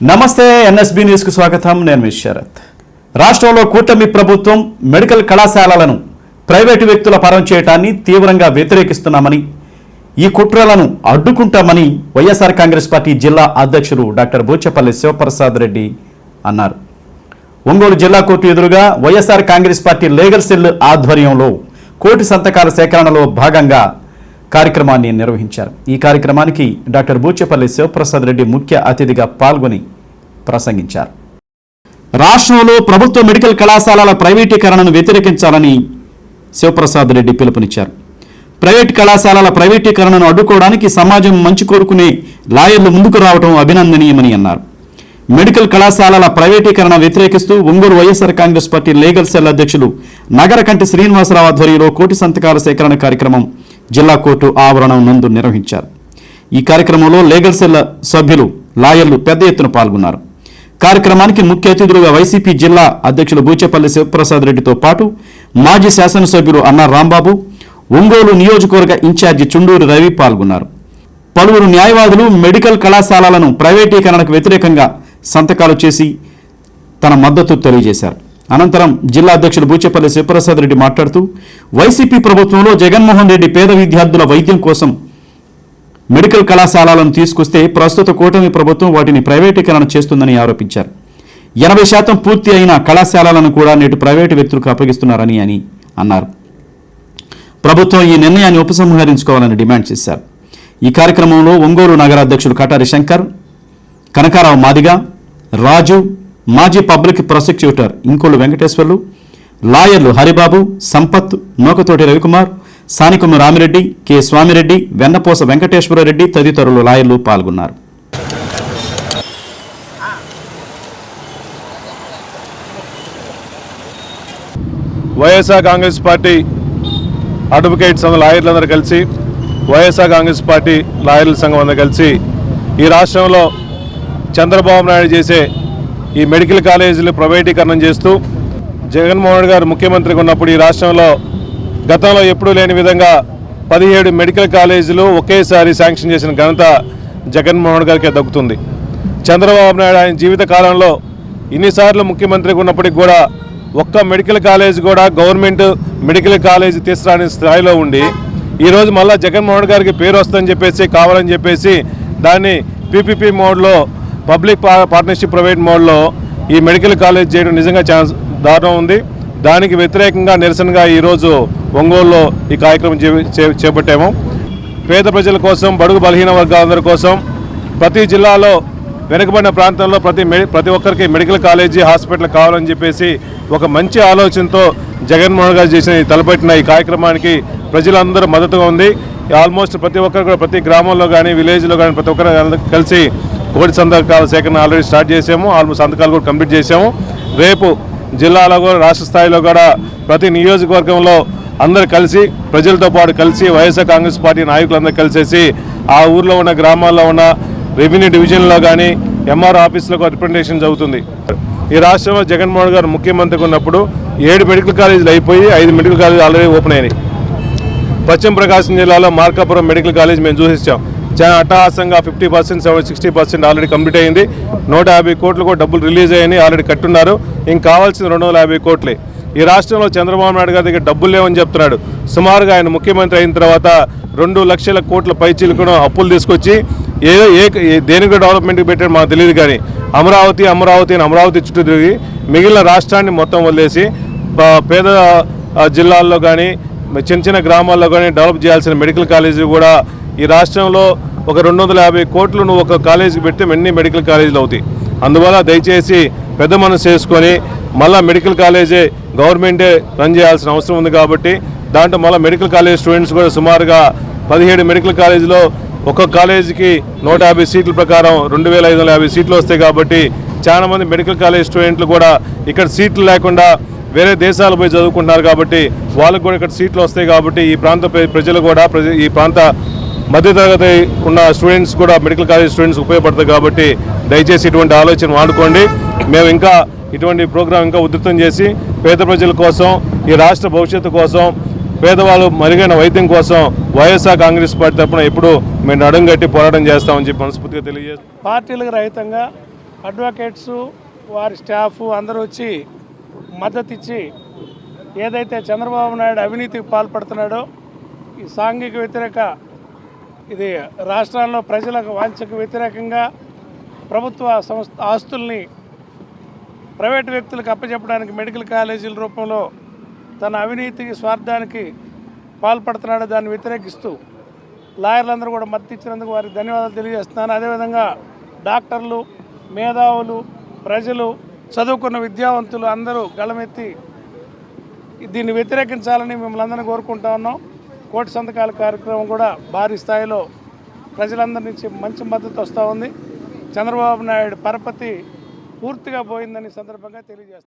నమస్తే ఎన్ఎస్బి న్యూస్కు స్వాగతం. నేను మీ శరత్. రాష్ట్రంలో కూటమి ప్రభుత్వం మెడికల్ కళాశాలలను ప్రైవేటు వ్యక్తుల పరం చేయటాన్ని తీవ్రంగా వ్యతిరేకిస్తున్నామని ఈ కుట్రలను అడ్డుకుంటామని వైఎస్ఆర్ కాంగ్రెస్ పార్టీ జిల్లా అధ్యక్షుడు డాక్టర్ బూచపల్లి శివప్రసాద్ రెడ్డి అన్నారు. ఒంగోలు జిల్లా కోర్టు ఎదురుగా YSR Congress party legal cell ఆధ్వర్యంలో కోటి సంతకాల సేకరణలో భాగంగా కార్యక్రమాన్ని నిర్వహించారు. ఈ కార్యక్రమానికి డాక్టర్ బూచెపల్లి శివప్రసాద్ రెడ్డి ముఖ్య అతిథిగా పాల్గొని ప్రసంగించారు. రాష్ట్రంలో ప్రభుత్వ మెడికల్ కళాశాలల ప్రైవేటీకరణను వ్యతిరేకించాలని శివప్రసాద్ రెడ్డి పిలుపునిచ్చారు. ప్రైవేట్ కళాశాలల ప్రైవేటీకరణను అడ్డుకోవడానికి సమాజం మంచి కోరుకునే లాయర్లు ముందుకు రావడం అభినందనీయమని అన్నారు. మెడికల్ కళాశాలల ప్రైవేటీకరణ వ్యతిరేకిస్తూ Ongole YSR Congress party legal cell అధ్యక్షులు నగరకంటి శ్రీనివాసరావు ఆధ్వర్యంలో కోటి సంతకాల సేకరణ కార్యక్రమం జిల్లా కోర్టు ఆవరణం నందు నిర్వహించారు. ఈ కార్యక్రమంలో లీగల్ సెల్ సభ్యులు లాయర్లు పెద్ద ఎత్తున పాల్గొన్నారు. కార్యక్రమానికి ముఖ్య అతిథులుగా వైసీపీ జిల్లా అధ్యక్షులు బూచేపల్లి శివప్రసాద్ రెడ్డితో పాటు మాజీ శాసనసభ్యులు అన్న రాంబాబు ఒంగోలు నియోజకవర్గ ఇన్ఛార్జి చుండూరు రవి పాల్గొన్నారు. పలువురు న్యాయవాదులు మెడికల్ కళాశాలలను ప్రైవేటీకరణకు వ్యతిరేకంగా సంతకాలు చేసి తన మద్దతు తెలియజేశారు. అనంతరం జిల్లా అధ్యక్షులు బూచేపల్లి శివప్రసాద్ రెడ్డి మాట్లాడుతూ వైసీపీ ప్రభుత్వంలో జగన్మోహన్ రెడ్డి పేద విద్యార్థుల వైద్యం కోసం మెడికల్ కళాశాలలను తీసుకొస్తే ప్రస్తుత కూటమి ప్రభుత్వం వాటిని ప్రైవేటీకరణ చేస్తుందని ఆరోపించారు. ఎనభై శాతం పూర్తి అయిన కళాశాలలను కూడా నేటి ప్రైవేటు వ్యక్తులకు అప్పగిస్తున్నారని అని అన్నారు. ప్రభుత్వం ఈ నిర్ణయాన్ని ఉపసంహరించుకోవాలని డిమాండ్ చేశారు. ఈ కార్యక్రమంలో ఒంగోలు నగర అధ్యక్షులు కటారి శంకర్ కనకారావు మాదిగ రాజు మాజీ పబ్లిక్ ప్రాసిక్యూటర్ ఇంకోళ్ళు వెంకటేశ్వర్లు లాయర్లు హరిబాబు సంపత్ నోకతోటి రవికుమార్ సానికమ్మ రామిరెడ్డి కె స్వామిరెడ్డి వెన్నపోస వెంకటేశ్వరరెడ్డి తదితరులు లాయర్లు పాల్గొన్నారు. వైఎస్ఆర్ కాంగ్రెస్ పార్టీ అడ్వకేట్స్ అందరూ లాయర్లందరూ కలిసి వైఎస్ఆర్ కాంగ్రెస్ పార్టీ లాయర్ల సంఘం అందరూ కలిసి ఈ రాష్ట్రంలో చంద్రబాబు నాయుడు చేసే ఈ మెడికల్ కాలేజీలు ప్రైవేటీకరణం చేస్తూ జగన్మోహన్ గారు ముఖ్యమంత్రిగా ఉన్నప్పుడు ఈ రాష్ట్రంలో గతంలో ఎప్పుడూ లేని విధంగా పదిహేడు మెడికల్ కాలేజీలు ఒకేసారి శాంక్షన్ చేసిన ఘనత జగన్మోహన్ గారికి దక్కుతుంది. చంద్రబాబు నాయుడు ఆయన జీవిత కాలంలో ఇన్నిసార్లు ముఖ్యమంత్రిగా ఉన్నప్పటికి కూడా ఒక్క మెడికల్ కాలేజ్ కూడా గవర్నమెంట్ మెడికల్ కాలేజ్ తీసుకురాని స్థాయిలో ఉండి ఈరోజు మళ్ళీ జగన్మోహన్ గారికి పేరు వస్తుందని చెప్పేసి కావాలని చెప్పేసి దాన్ని పీపీపీ మోడ్లో పబ్లిక్ పా- పార్ట్నర్షిప్ ప్రైవేట్ మోడ్లో ఈ మెడికల్ కాలేజ్ చేయడం నిజంగా ఛాన్స్ దారుణం ఉంది. దానికి వ్యతిరేకంగా నిరసనగా ఈరోజు ఒంగోలులో ఈ కార్యక్రమం చే- చే- చేపట్టాము. పేద ప్రజల కోసం బడుగు బలహీన వర్గాలందరి కోసం ప్రతి జిల్లాలో వెనుకబడిన ప్రాంతంలో ప్రతి మెడి ప్రతి ఒక్కరికి మెడికల్ కాలేజీ హాస్పిటల్ కావాలని చెప్పేసి ఒక మంచి ఆలోచనతో జగన్మోహన్ గారు చేసిన తలపెట్టిన ఈ కార్యక్రమానికి ప్రజలందరూ మద్దతుగా ఉంది. ఆల్మోస్ట్ ప్రతి ఒక్కరు కూడా ప్రతి గ్రామంలో కానీ విలేజ్లో కానీ ప్రతి ఒక్కరు కలిసి కోటి సంతకాల సేకరణ ఆల్రెడీ స్టార్ట్ చేసాము. ఆల్మోస్ట్ సంతకాలు కూడా కంప్లీట్ చేసాము. రేపు జిల్లాలో కూడా రాష్ట్ర స్థాయిలో కూడా ప్రతి నియోజకవర్గంలో అందరు కలిసి ప్రజలతో పాటు కలిసి వైఎస్ఆర్ కాంగ్రెస్ పార్టీ నాయకులందరూ కలిసేసి ఆ ఊర్లో ఉన్న గ్రామాల్లో ఉన్న రెవెన్యూ డివిజన్లో కానీ ఎంఆర్ ఆఫీస్లో రిప్రజెంటేషన్ జరుగుతుంది. ఈ రాష్ట్రంలో జగన్మోహన్ గారు ముఖ్యమంత్రిగా ఉన్నప్పుడు ఏడు మెడికల్ కాలేజీలు అయిపోయి ఐదు మెడికల్ కాలేజీలు ఆల్రెడీ ఓపెన్ అయినాయి. పశ్చిమ ప్రకాశం జిల్లాలో మార్కాపురం మెడికల్ కాలేజ్ మేము చూసిస్తాం చాలా అట్టహాసంగా fifty percent seven sixty percent already complete అయింది. నూట యాభై కోట్లు కూడా డబ్బులు రిలీజ్ అయ్యాయని ఆల్రెడీ కట్టున్నారు. ఇంక కావాల్సిన రెండు వందల యాభై కోట్లే. ఈ రాష్ట్రంలో చంద్రబాబు నాయుడు గారి దగ్గర డబ్బులు లేవని చెప్తున్నాడు. సుమారుగా ఆయన ముఖ్యమంత్రి అయిన తర్వాత రెండు లక్షల కోట్ల పైచీలకు అప్పులు తీసుకొచ్చి ఏదో ఏ ఏ- దేనికి డెవలప్మెంట్కి పెట్టాడు మాకు తెలియదు కానీ అమరావతి అమరావతి అని అమరావతి చుట్టూ తిరిగి మిగిలిన రాష్ట్రాన్ని మొత్తం వదిలేసి పేద జిల్లాల్లో కానీ చిన్న చిన్న గ్రామాల్లో కానీ డెవలప్ చేయాల్సిన మెడికల్ కాలేజీ కూడా ఈ రాష్ట్రంలో ఒక రెండు వందల యాభై కోట్లు నువ్వు ఒక కాలేజీకి పెడితే అన్ని మెడికల్ కాలేజీలు అవుతాయి. అందువల్ల దయచేసి పెద్ద మనసు చేసుకొని మళ్ళీ మెడికల్ కాలేజే గవర్నమెంటే రన్ చేయాల్సిన అవసరం ఉంది కాబట్టి దాంట్లో మళ్ళీ మెడికల్ కాలేజ్ స్టూడెంట్స్ కూడా సుమారుగా పదిహేడు మెడికల్ కాలేజీలో ఒక్కొక్క కాలేజీకి నూట యాభై సీట్ల ప్రకారం రెండు వేల ఐదు వందల యాభై సీట్లు వస్తాయి కాబట్టి చాలా మంది మెడికల్ కాలేజ్ స్టూడెంట్లు కూడా ఇక్కడ సీట్లు లేకుండా వేరే దేశాలు పోయి చదువుకుంటున్నారు కాబట్టి వాళ్ళకు కూడా ఇక్కడ సీట్లు వస్తాయి కాబట్టి ఈ ప్రాంత ప్రజలు కూడా ఈ ప్రాంత మధ్యతరగతి ఉన్న స్టూడెంట్స్ కూడా మెడికల్ కాలేజ్ స్టూడెంట్స్ ఉపయోగపడుతుంది కాబట్టి దయచేసి ఇటువంటి ఆలోచన వాడుకోండి. మేము ఇంకా ఇటువంటి ప్రోగ్రాం ఇంకా ఉధృతం చేసి పేద ప్రజల కోసం ఈ రాష్ట్ర భవిష్యత్తు కోసం పేదవాళ్ళు మరుగైన వైద్యం కోసం వైఎస్ఆర్ కాంగ్రెస్ పార్టీ తరఫున ఎప్పుడు మేము నడుం పోరాటం చేస్తామని చెప్పి మనస్ఫూర్తిగా తెలియజేస్తాం పార్టీలకు రహితంగా అడ్వకేట్స్ వారి స్టాఫ్ అందరూ వచ్చి మద్దతు ఇచ్చి ఏదైతే చంద్రబాబు నాయుడు అవినీతికి పాల్పడుతున్నాడో ఈ సాంఘిక వ్యతిరేక ఇది రాష్ట్రాల్లో ప్రజలకు వాంఛకు వ్యతిరేకంగా ప్రభుత్వ సంస్థ ఆస్తుల్ని ప్రైవేటు వ్యక్తులకు అప్పచెప్పడానికి మెడికల్ కాలేజీల రూపంలో తన అవినీతికి స్వార్థానికి పాల్పడుతున్నాడు. దాన్ని వ్యతిరేకిస్తూ లాయర్లందరూ కూడా మద్దతు ఇచ్చినందుకు వారికి ధన్యవాదాలు తెలియజేస్తున్నాను. అదేవిధంగా డాక్టర్లు మేధావులు ప్రజలు చదువుకున్న విద్యావంతులు అందరూ గళమెత్తి దీన్ని వ్యతిరేకించాలని మిమ్మల్ని అందరినీ కోరుకుంటా ఉన్నాం. కోటి సంతకాల కార్యక్రమం కూడా భారీ స్థాయిలో ప్రజలందరి నుంచి మంచి మద్దతు వస్తూ ఉంది. చంద్రబాబు నాయుడు పరపతి పూర్తిగా పోయిందని సందర్భంగా తెలియజేస్తారు